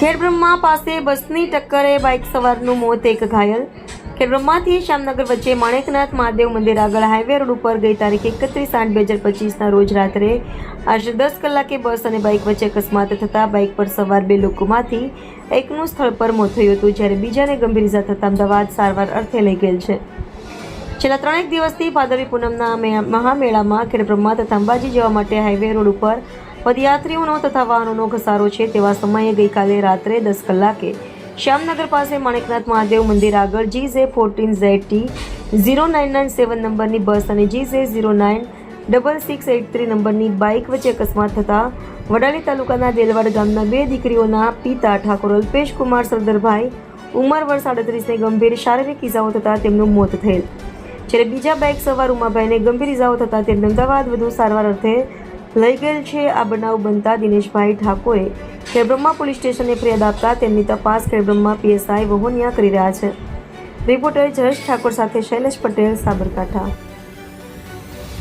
ખેડબ્રહ્મા પાસે બસની ટક્કરે બાઇક સવારનું મોત એક ઘાયલ. ખેડબ્રહ્માથી શ્યામનગર વચ્ચે માણેકનાથ મહાદેવ મંદિર આગળ હાઈવે રોડ ઉપર ગઈ તારીખ એકત્રીસ આઠ બે હજાર પચીસના રોજ રાત્રે આશરે દસ કલાકે બસ અને બાઇક વચ્ચે અકસ્માત થતાં બાઇક પર સવાર બે લોકોમાંથી એકનું સ્થળ પર મોત થયું હતું, જ્યારે બીજાને ગંભીર ઇજા થતાં અમદાવાદ સારવાર અર્થે લઈ ગયેલ છે. છેલ્લા ત્રણેક દિવસથી ભાદરવી પૂનમના મહામેળામાં ખેડબ્રહ્મા તથા અંબાજી જવા માટે હાઈવે રોડ ઉપર પદયાત્રીઓનો તથા વાહનોનો ઘસારો છે તેવા સમયે ગઈકાલે રાત્રે દસ કલાકે શ્યામનગર પાસે માણેકનાથ મહાદેવ મંદિર આગળ G J fourteen Z T zero nine nine seven નંબરની બસ અને G J zero nine double six eight three નંબરની બાઇક વચ્ચે અકસ્માત થતાં વડાલી તાલુકાના દેલવાડ ગામના બે દીકરીઓના પિતા ઠાકોર અલ્પેશ કુમાર સરદારભાઈ ઉંમર વર્ષ આડત્રીસને ગંભીર શારીરિક ઇજાઓ થતાં તેમનું મોત થયેલ. જ્યારે બીજા બાઇક સવાર ઉમાભાઈને ગંભીર ઇજાઓ થતાં તેમને અમદાવાદ વધુ સારવાર અર્થે લઈ ગયેલ છે આ બનાવ બનતા દિનેશભાઈ ઠાકોરે ખેડબ્રહ્મા પોલીસ સ્ટેશને ફરિયાદ આપતા તેમની તપાસ ખેડબ્રહ્મા પીએસઆઈ વહોનિયા કરી રહ્યા છે. રિપોર્ટર જયેશ ઠાકોર સાથે શૈલેષ પટેલ, સાબરકાંઠા.